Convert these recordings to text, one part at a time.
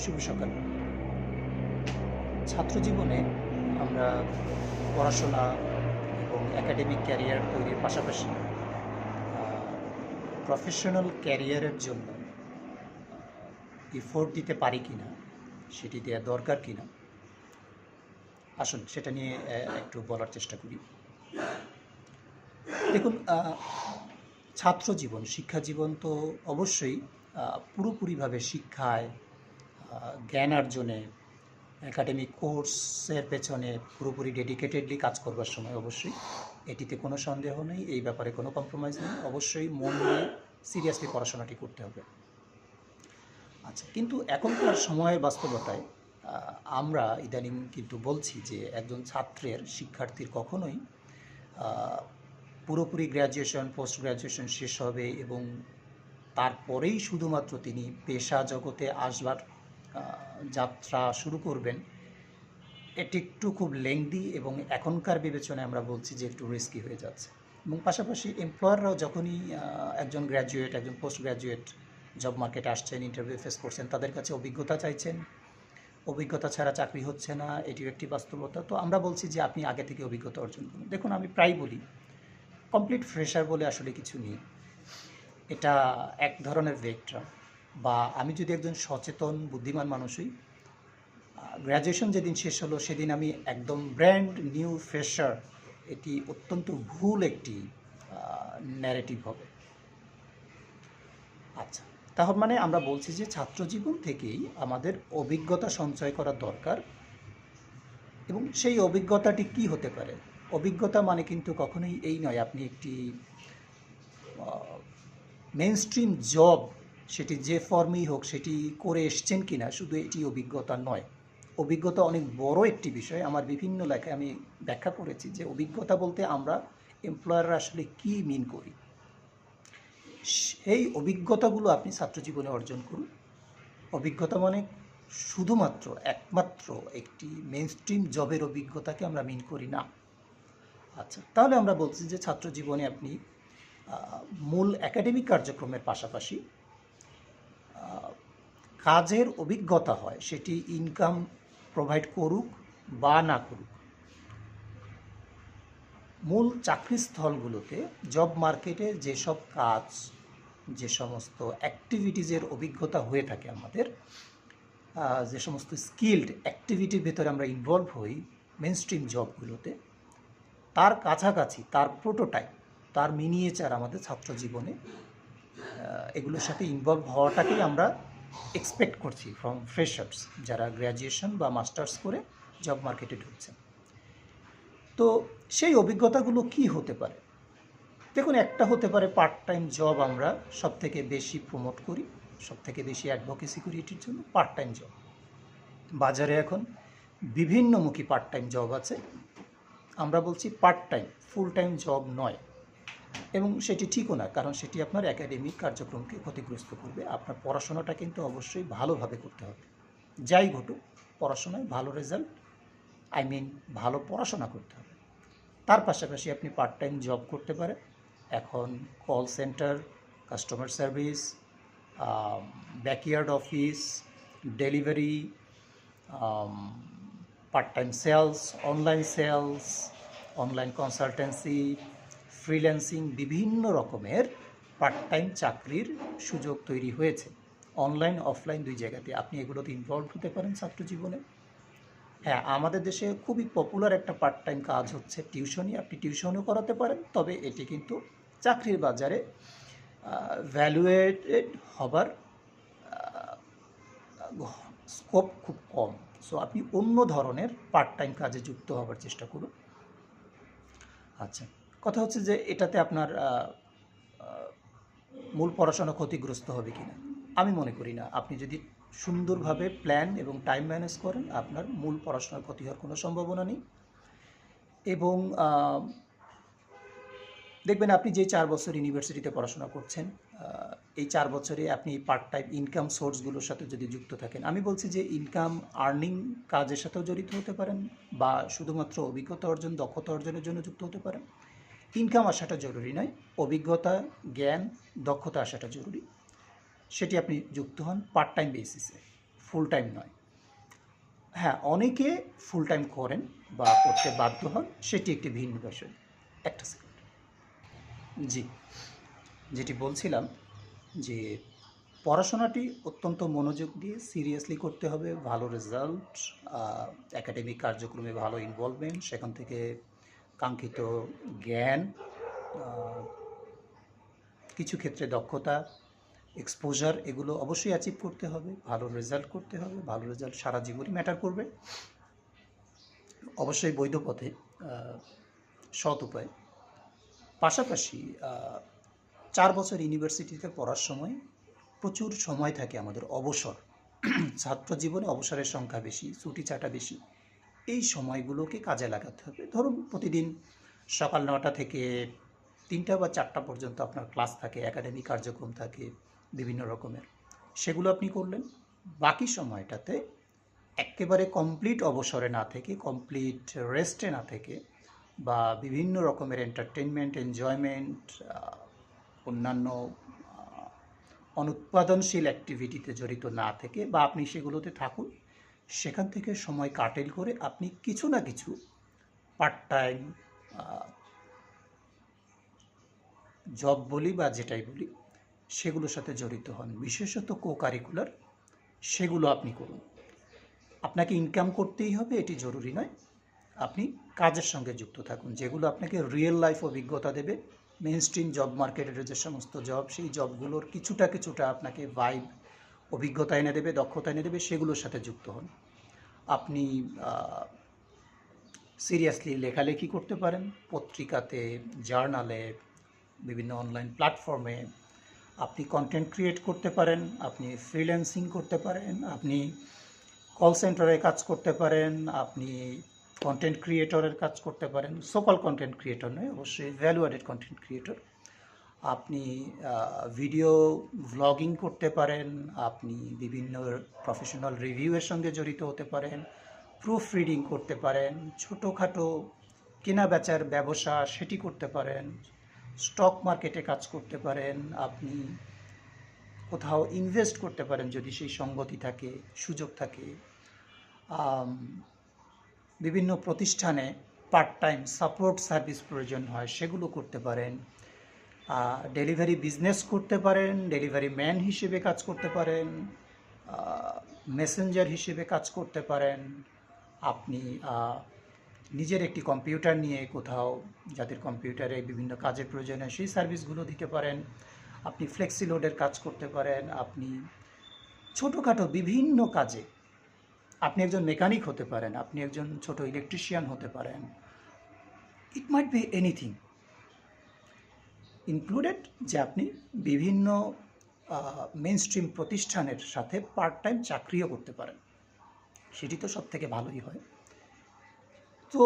শুভ সকাল। ছাত্র জীবনে আমরা পড়াশোনা এবং একাডেমিক ক্যারিয়ার তৈরির পাশাপাশি প্রফেশনাল ক্যারিয়ারের জন্য ইফোর্ট দিতে পারি কি না সেটি দেওয়া দরকার কি না আসুন সেটা নিয়ে একটু বলার চেষ্টা করি। দেখুন ছাত্র জীবন শিক্ষা জীবন তো অবশ্যই পুরোপুরিভাবে শিক্ষায় জ্ঞান অর্জনে একাডেমিক কোর্সের পেছনে পুরোপুরি ডেডিকেটেডলি কাজ করবার সময় অবশ্যই। এটিতে কোনো সন্দেহ নেই, এই ব্যাপারে কোনো কম্প্রোমাইজ নেই। অবশ্যই মন দিয়ে সিরিয়াসলি পড়াশোনাটি করতে হবে। আচ্ছা কিন্তু এখনকার সময়ের বাস্তবতায় আমরা ইদানিং কিন্তু বলছি যে একজন ছাত্রের শিক্ষার্থীর কখনোই পুরোপুরি গ্র্যাজুয়েশন পোস্ট গ্র্যাজুয়েশন শেষ হবে এবং তারপরেই শুধুমাত্র তিনি পেশা জগতে আসবার যাত্রা শুরু করবেন, এটি একটু খুব লেংদি এবং এখনকার বিবেচনায় আমরা বলছি যে একটু রিস্কি হয়ে যাচ্ছে। এবং পাশাপাশি এমপ্লয়াররাও যখনই একজন গ্র্যাজুয়েট একজন পোস্ট গ্র্যাজুয়েট জব মার্কেটে আসছেন ইন্টারভিউ ফেস করছেন, তাদের কাছে অভিজ্ঞতা চাইছেন। অভিজ্ঞতা ছাড়া চাকরি হচ্ছে না, এটিও একটি বাস্তবতা। তো আমরা বলছি যে আপনি আগে থেকে অভিজ্ঞতা অর্জন করুন। দেখুন, আমি প্রায় বলি কমপ্লিট ফ্রেশার বলে আসলে কিছু নেই। এটা এক ধরনের ভেক্টর বা আমি যদি একজন সচেতন, বুদ্ধিমান মানুষই গ্র্যাজুয়েশন যেদিন শেষ হলো সেদিন আমি একদম ব্র্যান্ড নিউ ফ্রেশার এটি অত্যন্ত ভুল একটি ন্যারেটিভ হবে। আচ্ছা তাহলে মানে আমরা বলছি যে ছাত্র জীবন থেকেই আমাদের অভিজ্ঞতা সঞ্চয় করা দরকার। এবং সেই অভিজ্ঞতাটি কি হতে পারে? অভিজ্ঞতা মানে কিন্তু কখনোই এই নয়, আপনি একটি মেন স্ট্রিম জব সেটি যে ফর্মেই হোক, সেটি করে এসছেন কি না শুধু এটি অভিজ্ঞতা নয়। অভিজ্ঞতা অনেক বড় একটি বিষয়। আমার বিভিন্ন লেখায় আমি ব্যাখ্যা করেছি যে অভিজ্ঞতা বলতে আমরা এমপ্লয়াররা আসলে কি মিন করি। সেই অভিজ্ঞতাগুলো আপনি ছাত্র জীবনে অর্জন করুন। অভিজ্ঞতা মানে শুধুমাত্র, একমাত্র একটি মেন স্ট্রিম জবের অভিজ্ঞতাকে আমরা মিন করি না। আচ্ছা তাহলে আমরা বলছি যে ছাত্র জীবনে আপনি মূল একাডেমিক কার্যক্রমের পাশাপাশি কাজের অভিজ্ঞতা হয়, সেটি ইনকাম প্রোভাইড করুক বা না করুক। মূল চাকরিস্থলগুলোতে জব মার্কেটে যেসব কাজ, যে সমস্ত অ্যাক্টিভিটিজের অভিজ্ঞতা হয়ে থাকে আমাদের যে সমস্ত স্কিল্ড অ্যাক্টিভিটির ভেতরে আমরা ইনভলভ হই মেন স্ট্রিম জবগুলোতে তার কাছাকাছি, তার প্রোটোটাইপ তার মিনিয়েচার আমাদের ছাত্র জীবনে এগুলোর সাথে ইনভলভ হওয়াটাকেই আমরা এক্সপেক্ট করছি ফ্রম ফ্রেশার্স যারা গ্র্যাজুয়েশন বা মাস্টার্স করে জব মার্কেটে ঢুকছেন। তো সেই অভিজ্ঞতাগুলো কি হতে পারে? দেখুন, একটা হতে পারে পার্ট টাইম জব আমরা সব থেকে বেশি প্রমোট করি সব থেকে বেশি অ্যাডভোকেসি করি এটির জন্য পার্ট টাইম জব বাজারে এখন বিভিন্নমুখী পার্ট টাইম জব আছে। আমরা বলছি part time full time job নয়। এবং সেটি ঠিকও না, কারণ সেটি আপনার একাডেমিক কার্যক্রমকে ক্ষতিগ্রস্ত করবে। আপনার পড়াশোনাটা কিন্তু অবশ্যই ভালোভাবে করতে হবে। যাই ঘটুক, পড়াশোনায় ভালো রেজাল্ট আই মিন ভালো পড়াশোনা করতে হবে। তার পাশাপাশি আপনি পার্ট টাইম জব করতে পারেন। এখন call centre customer service backyard office delivery part time sales online sales online consultancy freelancing বিভিন্ন রকমের পার্ট টাইম চাকরির সুযোগ তৈরি হয়েছে। অনলাইন অফলাইন দুই জায়গাতে। আপনি এগুলোতে ইনভলভ হতে পারেন ছাত্র জীবনে হ্যাঁ আমাদের দেশে খুবই পপুলার একটা পার্ট টাইম কাজ হচ্ছে টিউশনই। আপনি টিউশনও করাতে পারেন, তবে এটি কিন্তু চাকরির বাজারে ভ্যালুয়েটেড হবার স্কোপ খুব কম। সো আপনি অন্য ধরনের পার্ট টাইম কাজে যুক্ত হবার চেষ্টা করুন। আচ্ছা। কথা হচ্ছে যে এটাতে আপনার মূল পড়াশোনা ক্ষতিগ্রস্ত হবে কিনা। আমি মনে করি না। আপনি যদি সুন্দরভাবে প্ল্যান এবং টাইম ম্যানেজ করেন, আপনার মূল পড়াশোনার ক্ষতি হওয়ার কোনো সম্ভাবনা নেই। এবং দেখবেন আপনি যে চার বছর ইউনিভার্সিটিতে পড়াশোনা করছেন এই চার বছরে আপনি পার্ট টাইম ইনকাম সোর্সগুলোর সাথে যদি যুক্ত থাকেন, আমি বলছি যে ইনকাম আর্নিং কাজের সাথেও জড়িত হতে পারেন বা শুধুমাত্র অভিজ্ঞতা অর্জন, দক্ষতা অর্জনের জন্য যুক্ত হতে পারেন। ইনকাম আসাটা জরুরি নয়, অভিজ্ঞতা, জ্ঞান, দক্ষতা আসাটা জরুরি। সেটি আপনি যুক্ত হন পার্ট টাইম বেসিসে ফুল টাইম নয়। হ্যাঁ অনেকে ফুল টাইম করেন বা করতে বাধ্য হন, সেটি একটি ভিন্ন বিষয়। একটা সেকেন্ড জি, যেটি বলছিলাম যে পড়াশোনাটি অত্যন্ত মনোযোগ দিয়ে সিরিয়াসলি করতে হবে, ভালো রেজাল্ট একাডেমিক কার্যক্রমে ভালো ইনভলভমেন্ট সেখান থেকে কাঙ্ক্ষিত জ্ঞান কিছু ক্ষেত্রে দক্ষতা এক্সপোজার এগুলো অবশ্যই অ্যাচিভ করতে হবে। ভালো রেজাল্ট করতে হবে। ভালো রেজাল্ট সারা জীবনই ম্যাটার করবে। অবশ্যই বৈধ পথে সৎ উপায়। পাশাপাশি চার বছর ইউনিভার্সিটিতে পড়ার সময় প্রচুর সময় থাকে আমাদের অবসর। ছাত্র জীবনে অবসরের সংখ্যা বেশি ছুটি চাটা বেশি। এই সময়গুলোকে কাজে লাগাতে হবে। ধরুন প্রতিদিন সকাল নটা থেকে তিনটা বা চারটা পর্যন্ত আপনার ক্লাস থাকে, একাডেমিক কার্যক্রম থাকে, বিভিন্ন রকমের। সেগুলো আপনি করলেন। বাকি সময়টাতে একেবারে কমপ্লিট অবসরে না থেকে কমপ্লিট রেস্টে না থেকে বা বিভিন্ন রকমের এন্টারটেনমেন্ট এনজয়মেন্ট অন্যান্য অনুৎপাদনশীল অ্যাক্টিভিটিতে জড়িত না থেকে বা আপনি সেগুলোতে থাকুন। সেখান থেকে সময় কাটেল করে আপনি কিছু না কিছু পার্ট টাইম জব বলি বা যেটাই বলি, সেগুলোর সাথে জড়িত হন। বিশেষত কো কারিকুলার সেগুলো আপনি করুন। আপনাকে ইনকাম করতেই হবে, এটি জরুরি নয়। আপনি কাজের সঙ্গে যুক্ত থাকুন, যেগুলো আপনাকে রিয়েল লাইফ অভিজ্ঞতা দেবে। মেন স্ট্রিম জব মার্কেটের যে সমস্ত জব সেই জবগুলোর কিছুটা কিছুটা আপনাকে ভাইব অভিজ্ঞতা এনে দেবে, দক্ষতা এনে দেবে, সেগুলোর সাথে যুক্ত হন। আপনি সিরিয়াসলি লেখালেখি করতে পারেন, পত্রিকাতে জার্নালে বিভিন্ন অনলাইন প্ল্যাটফর্মে আপনি কন্টেন্ট ক্রিয়েট করতে পারেন, আপনি ফ্রিল্যান্সিং করতে পারেন, আপনি কল সেন্টারে কাজ করতে পারেন, আপনি কন্টেন্ট ক্রিয়েটরের কাজ করতে পারেন। সকল কন্টেন্ট ক্রিয়েটর নয়, অবশ্যই ভ্যালু অ্যাডেড কন্টেন্ট ক্রিয়েটর আপনি ভিডিও ভ্লগিং করতে পারেন, আপনি বিভিন্ন প্রফেশনাল রিভিউয়ের সঙ্গে জড়িত হতে পারেন প্রুফ রিডিং করতে পারেন, ছোটোখাটো কেনা বেচার ব্যবসা সেটি করতে পারেন স্টক মার্কেটে কাজ করতে পারেন, আপনি কোথাও ইনভেস্ট করতে পারেন যদি সেই সঙ্গতি থাকে, সুযোগ থাকে। বিভিন্ন প্রতিষ্ঠানে পার্ট টাইম সাপোর্ট সার্ভিস প্রয়োজন হয়, সেগুলো করতে পারেন। ডেলিভারি বিজনেস করতে পারেন, ডেলিভারি ম্যান হিসেবে কাজ করতে পারেন মেসেঞ্জার হিসেবে কাজ করতে পারেন। আপনি নিজের একটি কম্পিউটার নিয়ে কোথাও, যাদের কম্পিউটারে বিভিন্ন কাজের প্রয়োজন হয়, সেই সার্ভিসগুলো দিতে পারেন। আপনি ফ্লেক্সি লোডের কাজ করতে পারেন। আপনি ছোটোখাটো বিভিন্ন কাজে, আপনি একজন মেকানিক হতে পারেন, আপনি একজন ছোট ইলেকট্রিশিয়ান হতে পারেন। It might be anything. Included যে আপনি বিভিন্ন মেন স্ট্রিম প্রতিষ্ঠানের সাথে পার্ট টাইম চাকরিও করতে পারেন। সেটি তো সব থেকে ভালোই হয়। তো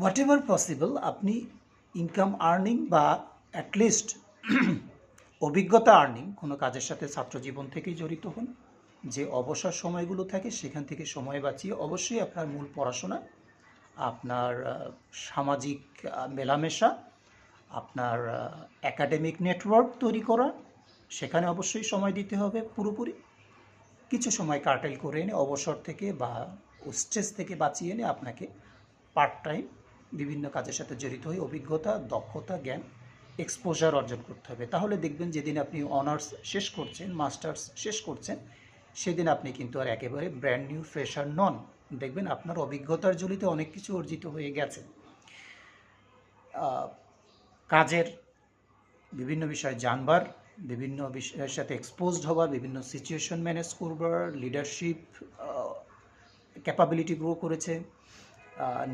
হোয়াট এভার পসিবল আপনি ইনকাম আর্নিং বা অ্যাটলিস্ট অভিজ্ঞতা আর্নিং কোনো কাজের সাথে ছাত্র জীবন থেকেই জড়িত হন, যে অবসর সময়গুলো থাকে সেখান থেকে সময় বাঁচিয়ে অবশ্যই আপনার মূল পড়াশোনা, আপনার সামাজিক মেলামেশা আপনার একাডেমিক নেটওয়ার্ক তৈরি করা, সেখানে অবশ্যই সময় দিতে হবে পুরোপুরি। কিছু সময় কার্টেল করে এনে, অবসর থেকে বা স্ট্রেস থেকে বাঁচিয়ে এনে আপনাকে পার্ট টাইম বিভিন্ন কাজের সাথে জড়িত হয়ে অভিজ্ঞতা, দক্ষতা, জ্ঞান এক্সপোজার অর্জন করতে হবে। তাহলে দেখবেন যেদিন আপনি অনার্স শেষ করছেন মাস্টার্স শেষ করছেন, সেদিন আপনি কিন্তু আর একেবারে ব্র্যান্ড নিউ ফ্রেশার নন। দেখবেন আপনার অভিজ্ঞতার জড়িত অনেক কিছু অর্জিত হয়ে গেছে। কাজের বিভিন্ন বিষয়ে জানবার, বিভিন্ন বিষয়ের সাথে এক্সপোজড হবার, বিভিন্ন সিচুয়েশন ম্যানেজ করবার লিডারশিপ ক্যাপাবিলিটি গ্রো করেছে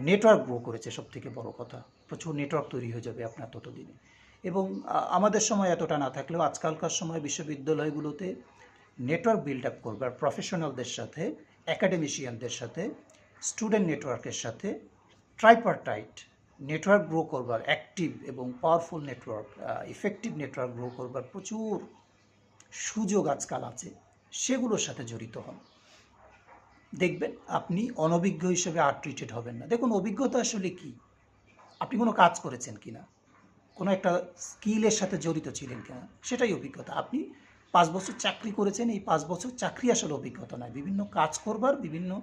নেটওয়ার্ক গ্রো করেছে সব থেকে বড় কথা। প্রচুর নেটওয়ার্ক তৈরি হয়ে যাবে আপনার ততদিনে। এবং আমাদের সময় এতটা না থাকলেও আজকালকার সময় বিশ্ববিদ্যালয়গুলোতে নেটওয়ার্ক বিল্ড আপ করবার প্রফেশনালদের সাথে অ্যাকাডেমিশিয়ানদের সাথে স্টুডেন্ট নেটওয়ার্কের সাথে ট্রাইপারটাইট নেটওয়ার্ক গ্রো করবার অ্যাক্টিভ এবং powerful network effective network grow করবার প্রচুর সুযোগ আজকাল আছে, সেগুলোর সাথে জড়িত হন। দেখবেন আপনি অনভিজ্ঞ হিসেবে আর ট্রিটেড হবেন না। দেখুন, অভিজ্ঞতা আসলে কি? আপনি কোনো কাজ করেছেন কি না কোনো একটা স্কিলের সাথে জড়িত ছিলেন কিনা? সেটাই অভিজ্ঞতা। আপনি পাঁচ বছর চাকরি করেছেন, এই পাঁচ বছর চাকরি আসলে অভিজ্ঞতা নয়। বিভিন্ন কাজ করবার, বিভিন্ন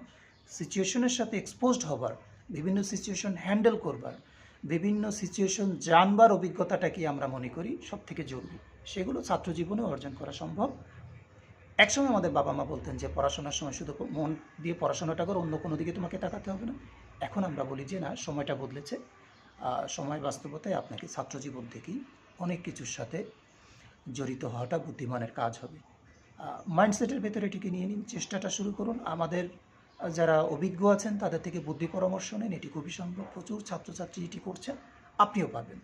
সিচুয়েশনের সাথে এক্সপোজড হবার বিভিন্ন সিচুয়েশন হ্যান্ডেল করবার, বিভিন্ন সিচুয়েশন জানবার অভিজ্ঞতাটাকে আমরা মনে করি সব থেকে জরুরি। সেগুলো ছাত্র জীবনে অর্জন করা সম্ভব। একসময় আমাদের বাবা মা বলতেন যে, পড়াশোনার সময় শুধু মন দিয়ে পড়াশোনাটা করে, অন্য কোনো দিকে তোমাকে তাকাতে হবে না। এখন আমরা বলি যে, না, সময়টা বদলেছে। সময় বাস্তবতায় আপনাকে ছাত্র জীবন থেকেই অনেক কিছুর সাথে জড়িত হওয়াটা বুদ্ধিমানের কাজ হবে। মাইন্ডসেটের ভেতরে এটিকে নিয়ে নিন, চেষ্টাটা শুরু করুন। আমাদের যারা অভিজ্ঞ আছেন, তাদের থেকে বুদ্ধি পরামর্শ নেন। এটি খুবই সম্ভব। প্রচুর ছাত্রছাত্রী এটি করছেন। আপনিও পারবেন।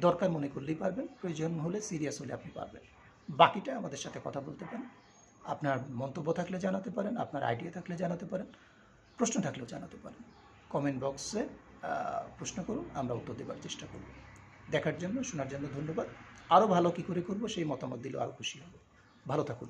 দরকার মনে করলেই পারবেন। প্রয়োজন হলে সিরিয়াস হলে আপনি পারবেন। বাকিটা আমাদের সাথে কথা বলতে পারেন। আপনার মন্তব্য থাকলে জানাতে পারেন, আপনার আইডিয়া থাকলে জানাতে পারেন, প্রশ্ন থাকলেও জানাতে পারেন। কমেন্ট বক্সে প্রশ্ন করুন, আমরা উত্তর দেওয়ার চেষ্টা করব। দেখার জন্য, শোনার জন্য ধন্যবাদ। আরও ভালো কী করে করব, সেই মতামত দিলেও আরও খুশি হব। ভালো থাকুন।